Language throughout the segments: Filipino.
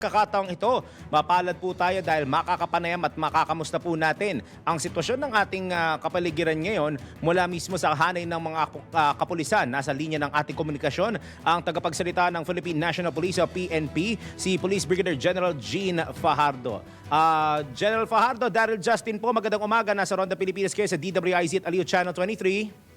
Kakataong ito, mapalad po tayo dahil makakapanayam at makakamusta po natin ang sitwasyon ng ating ah, kapaligiran ngayon mula mismo sa hanay ng mga ah, kapulisan. Nasa linya ng ating komunikasyon ang tagapagsalita ng Philippine National Police o PNP, si Police Brigadier General Gene Fajardo. Ah, General Fajardo, Daryl Justin po, magandang umaga. Nasa Ronda Pilipinas kayo sa DWIZ at Aliw Channel 23.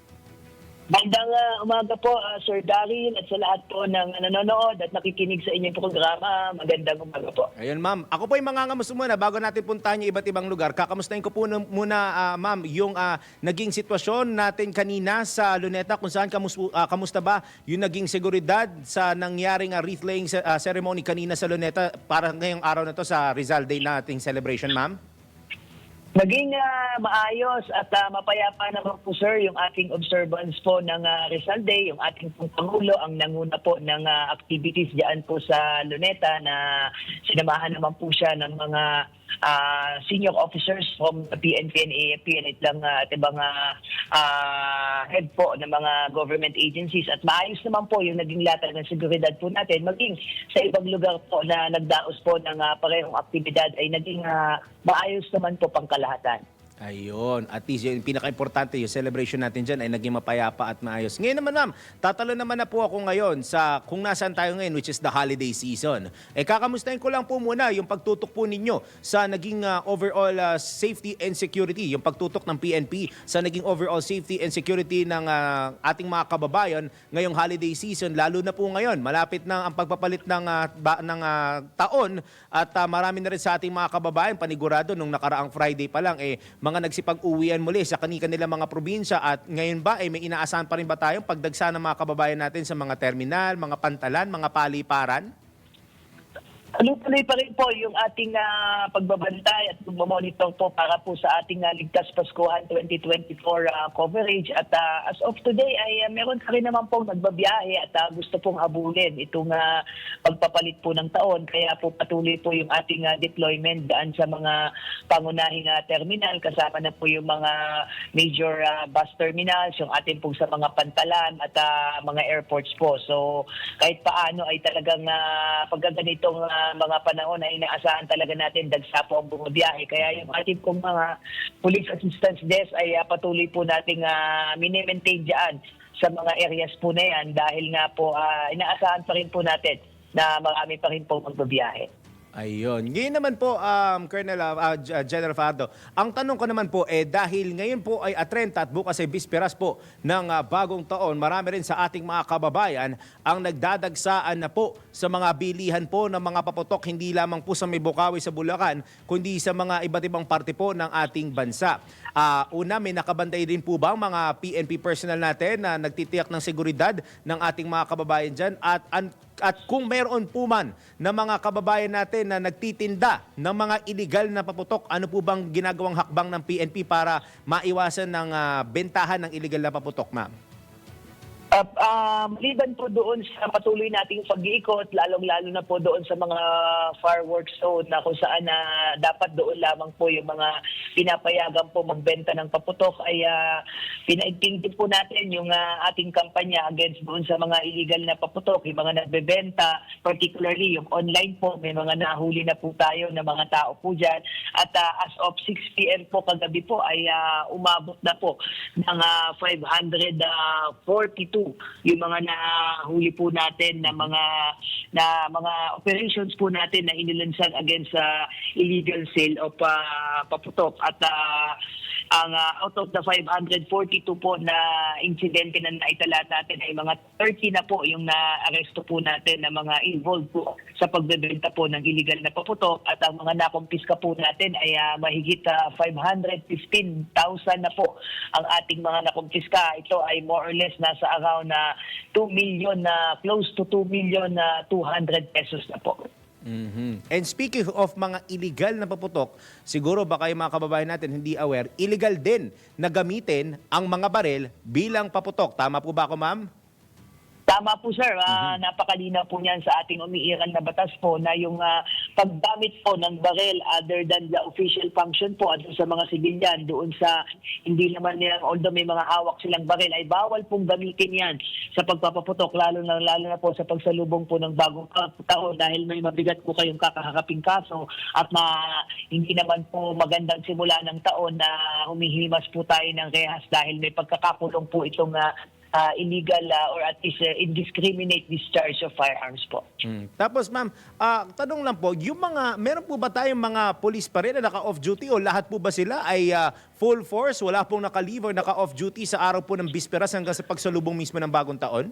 Magandang uh, umaga po, uh, Sir Daryl, at sa lahat po ng nanonood at nakikinig sa inyong programa. Magandang umaga po. Ayun, ma'am. Ako po yung mangangamusta muna bago natin puntahan yung iba't ibang lugar. Kakamustahin ko po na- muna, ah, ma'am, yung ah, naging sitwasyon natin kanina sa Luneta kung saan kamus- ah, kamusta ba yung naging seguridad sa nangyaring uh, wreath laying ah, ceremony kanina sa Luneta para ngayong araw na to sa Rizal Day nating celebration, ma'am? Naging ah, maayos at ah, mapayapa naman po, Sir, yung ating observance po ng uh, Rizal Day. Yung ating pong Pangulo ang nanguna po ng ah, activities diyan po sa Luneta na sinamahan naman po siya ng mga ah, senior officers from PNP and AFP and itlang uh, at ibang ah, ah, head po ng mga government agencies at maayos naman po yung naging latag ng seguridad po natin maging sa ibang lugar po na nagdaos po ng ah, parehong aktibidad ay naging ah, maayos naman po pangkalahatan. Ayun. At least yung pinaka-importante, yung celebration natin dyan ay naging mapayapa at maayos. Ngayon naman, ma'am, tatalo naman na po ako ngayon sa kung nasaan tayo ngayon, which is the holiday season. Eh, kakamustahin ko lang po muna yung pagtutok po ninyo sa naging ah, overall ah, safety and security, yung pagtutok ng PNP sa naging overall safety and security ng ah, ating mga kababayan ngayong holiday season, lalo na po ngayon. Malapit na ang pagpapalit ng, ah, ba- ng ah, taon at ah, marami na rin sa ating mga kababayan, panigurado nung nakaraang Friday pa lang, eh, mga nagsipag-uwian muli sa kani-kanila mga probinsya at ngayon ba, eh, may inaasahan pa rin ba tayong pagdagsa ng mga kababayan natin sa mga terminal, mga pantalan, mga paliparan? Tuloy-tuloy pa rin po yung ating ah, pagbabantay at pagmamonitor po para po sa ating ah, Ligtas Paskuhan 2024 ah, coverage. At ah, as of today ay ah, meron pa rin naman pong nagbabiyahe at ah, gusto pong habulin itong ah, pagpapalit po ng taon. Kaya po patuloy po yung ating ah, deployment daan sa mga pangunahing ah, terminal. Kasama na po yung mga major ah, bus terminals, yung ating pong sa mga pantalan at ah, mga airports po. So kahit paano ay talagang uh, pagka ganitong ah, mga panahon ay inaasahan talaga natin dagsa po ang bumabiyahe. Kaya yung ating pong mga police assistance desk ay ah, patuloy po nating uh, minimaintain dyan sa mga areas po na yan dahil nga po ah, inaasahan pa rin po natin na marami pa rin po magbabiyahe. Ayun. Ngayon naman po, um, Colonel uh, uh, General Fardo, ang tanong ko naman po, eh, dahil ngayon po ay atrenta at bukas ay bisperas po ng uh, bagong taon, marami rin sa ating mga kababayan ang nagdadagsaan na po sa mga bilihan po ng mga paputok, hindi lamang po sa may sa Bulacan, kundi sa mga iba't ibang parte po ng ating bansa. Ah, una, may nakabanday din po ba ang mga PNP personnel natin na nagtitiyak ng seguridad ng ating mga kababayan dyan? At, an- at kung mayroon po man na mga kababayan natin na nagtitinda ng mga illegal na paputok, ano po bang ginagawang hakbang ng PNP para maiwasan ng ah, bentahan ng illegal na paputok, ma'am? Uh, uh, maliban po doon sa patuloy nating pag-iikot, lalong-lalo na po doon sa mga fireworks zone na kung saan na dapat doon lamang po yung mga pinapayagan po magbenta ng paputok ay uh, pinaintindi po natin yung ah, ating kampanya against doon sa mga illegal na paputok, yung mga nagbebenta, particularly yung online po, may mga nahuli na po tayo na mga tao po dyan. At ah, as of 6 p.m. po kagabi po ay ah, umabot na po ng ah, 542 yung mga nahuli po natin na mga na mga operations po natin na inilansan against sa illegal sale of ah, paputok. At ah, ang ah, out of the 542 po na insidente na naitala natin ay mga 30 na po yung na-aresto po natin na mga involved po sa pagbebenta po ng illegal na paputok at ang mga nakumpiska po natin ay ah, mahigit ah, 515,000 na po ang ating mga nakumpiska. Ito ay more or less nasa around na 2 million na close to 2 million na 200 pesos na po. Mhm. And speaking of mga illegal na paputok, siguro baka yung mga kababayan natin hindi aware, illegal din na gamitin ang mga barel bilang paputok. Tama po ba ako, ma'am? Tama po sir, Ah, napakalinaw po niyan sa ating umiiral na batas po na yung ah, paggamit po ng barel other than the official function po at sa mga sibilyan doon sa hindi naman nila, although may mga hawak silang barel, ay bawal pong gamitin yan sa pagpapaputok, lalo na, lalo na po sa pagsalubong po ng bagong taon dahil may mabigat po kayong kakahakaping kaso at ma, hindi naman po magandang simula ng taon na humihimas po tayo ng rehas dahil may pagkakakulong po itong ah, ah, illegal ah, or at least ah, indiscriminate discharge of firearms po. Mm. Tapos ma'am, ah, tanong lang po, yung mga, meron po ba tayong mga police pa rin na naka-off duty o lahat po ba sila ay ah, full force, wala pong naka-leave or naka-off duty sa araw po ng bisperas hanggang sa pagsalubong mismo ng bagong taon?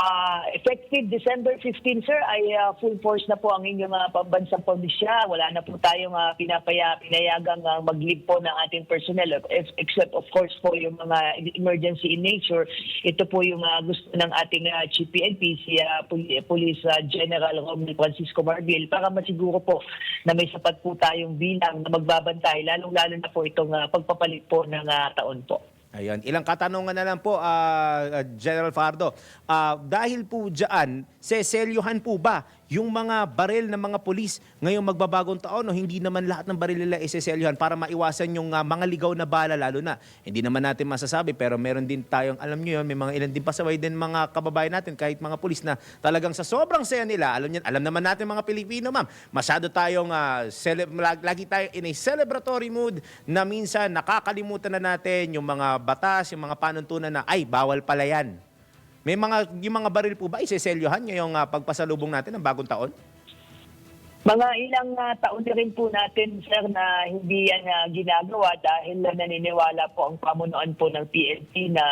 Ah, effective December 15, sir, ay ah, full force na po ang inyong uh, pambansang pulisya. Wala na po tayong uh, pinapaya, pinayagang uh, mag-leave po ng ating personnel, Ex- except of course po yung mga emergency in nature. Ito po yung ah, gusto ng ating uh, Chief si ah, Pol- Police ah, General Romney Francisco Marbil, para masiguro po na may sapat po tayong bilang na magbabantay, lalong-lalo na po itong ah, pagpapalit po ng ah, taon po. Ayun, ilang katanungan na lang po, ah, General Fardo. Ah, dahil po dyan, seselyuhan po ba yung mga baril ng mga polis ngayong magbabagong taon o hindi naman lahat ng baril nila iseselyuhan para maiwasan yung ah, mga ligaw na bala lalo na. Hindi naman natin masasabi pero meron din tayong, alam nyo yun, may mga ilan din pasaway din mga kababayan natin kahit mga polis na talagang sa sobrang saya nila, alam, niyan, alam naman natin mga Pilipino ma'am, masyado tayong, lag- lagi tayo in a celebratory mood na minsan nakakalimutan na natin yung mga batas, yung mga panuntunan na, ay, bawal pala yan. May mga, yung mga baril po ba iseselyuhan ngayong ah, pagpasalubong natin ng bagong taon? Mga ilang ah, taon na rin po natin, sir, na hindi yan ah, ginagawa dahil na naniniwala po ang pamunuan po ng PNP na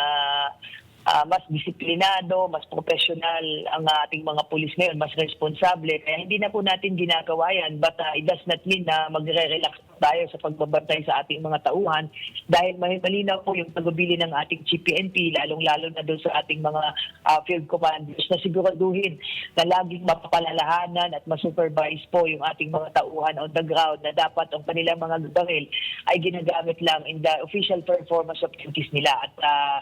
ah, mas disiplinado, mas professional ang ating mga pulis ngayon, mas responsable. Kaya hindi na po natin ginagawa yan, but ah, it does not mean na magre-relax tayo sa pagbabantay sa ating mga tauhan dahil malinaw po yung pagbibili ng ating GPNP, lalong-lalo na doon sa ating mga ah, field commanders na siguraduhin na laging mapapalalahanan at masupervise po yung ating mga tauhan on the ground na dapat ang kanilang mga baril ay ginagamit lang in the official performance of duties nila at ah,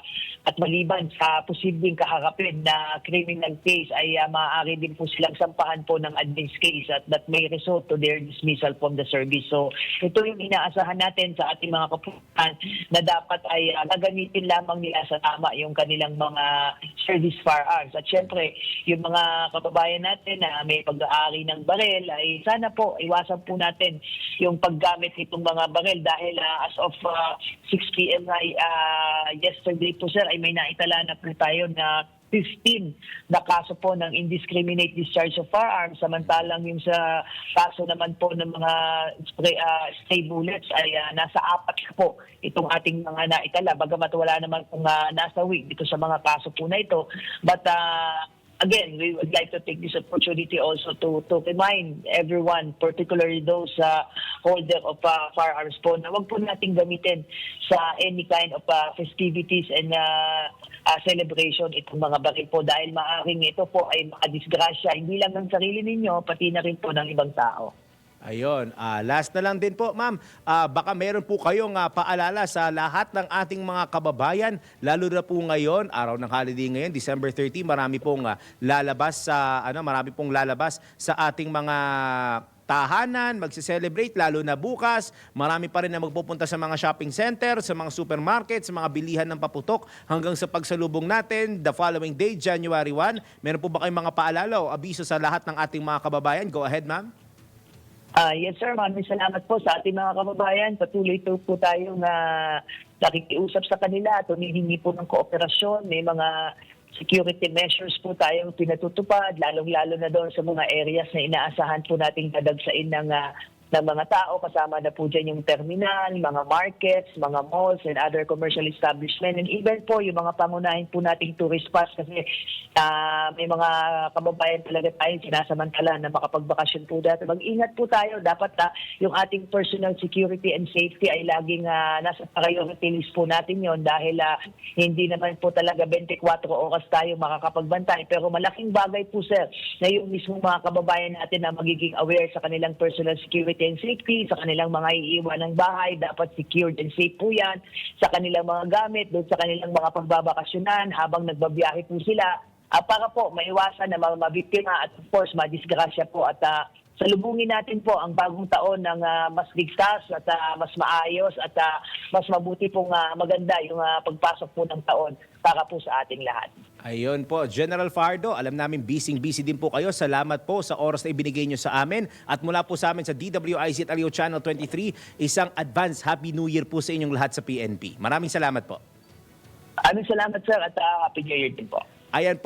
at maliban sa posibleng kaharapin na criminal case ay uh, maaari din po silang sampahan po ng advance case at that may result to their dismissal from the service. So ito yung inaasahan natin sa ating mga kapulisan na dapat ay uh, gagamitin lamang nila sa tama yung kanilang mga service firearms. At syempre, yung mga kababayan natin na may pag-aari ng barel ay sana po iwasan po natin yung paggamit nitong mga barel dahil uh, as of uh, 6 p.m. ay uh, yesterday po sir ay may naitala na po tayo na 15 na kaso po ng indiscriminate discharge of firearms. Samantalang yung sa kaso naman po ng mga spray, ah, stray bullets ay ah, nasa apat na po itong ating mga naitala. Bagamat wala naman pong ah, nasawi dito sa mga kaso po na ito. But ah, again, we would like to take this opportunity also to to remind everyone, particularly those uh, holder of uh, firearms po, na wag po nating gamitin sa any kind of uh, festivities and uh, uh, celebration itong mga baril po dahil maaaring ito po ay makadisgrasya hindi lang ng sarili ninyo, pati na rin po ng ibang tao. Ayun, ah, last na lang din po, ma'am. Ah, baka meron po kayong ah, paalala sa lahat ng ating mga kababayan, lalo na po ngayon, araw ng holiday ngayon, December 30, marami pong ah, lalabas sa ano, marami pong lalabas sa ating mga tahanan, magse-celebrate lalo na bukas. Marami pa rin na magpupunta sa mga shopping center, sa mga supermarket, sa mga bilihan ng paputok hanggang sa pagsalubong natin the following day, January 1. Meron po ba kayong mga paalala o abiso sa lahat ng ating mga kababayan? Go ahead, ma'am. Ah, yes sir, maraming salamat po sa ating mga kababayan. Patuloy po, po tayong uh, nakikiusap sa kanila at humihingi po ng kooperasyon. May mga security measures po tayong pinatutupad, lalong-lalo na doon sa mga areas na inaasahan po nating dadagsain ng, ah, ng mga tao. Kasama na po dyan yung terminal, mga markets, mga malls, and other commercial establishment. And even po yung mga pangunahin po nating tourist spots kasi ah, may mga kababayan talaga tayo sinasamantala na makapagbakasyon po dati. Mag-ingat po tayo. Dapat na yung ating personal security and safety ay laging ah, nasa priority list po natin yon dahil ah, hindi naman po talaga 24 oras tayo makakapagbantay. Pero malaking bagay po sir na yung mismo mga kababayan natin na magiging aware sa kanilang personal security and safety, sa kanilang mga iiwan ng bahay, dapat secured and safe po yan, sa kanilang mga gamit, doon sa kanilang mga pagbabakasyonan habang nagbabiyahe po sila, Ah, para po maiwasan na mga mabiktima at of course madisgrasya po. At ah, salubungin natin po ang bagong taon ng ah, mas ligtas at ah, mas maayos at ah, mas mabuti pong ah, maganda yung ah, pagpasok po ng taon para po sa ating lahat. Ayun po, General Fardo, alam namin busy-busy din po kayo. Salamat po sa oras na ibinigay nyo sa amin. At mula po sa amin sa DWIZ at Alio Channel 23, isang advance Happy New Year po sa inyong lahat sa PNP. Maraming salamat po. Aming salamat sir at ah, Happy New Year din po. Ayan po.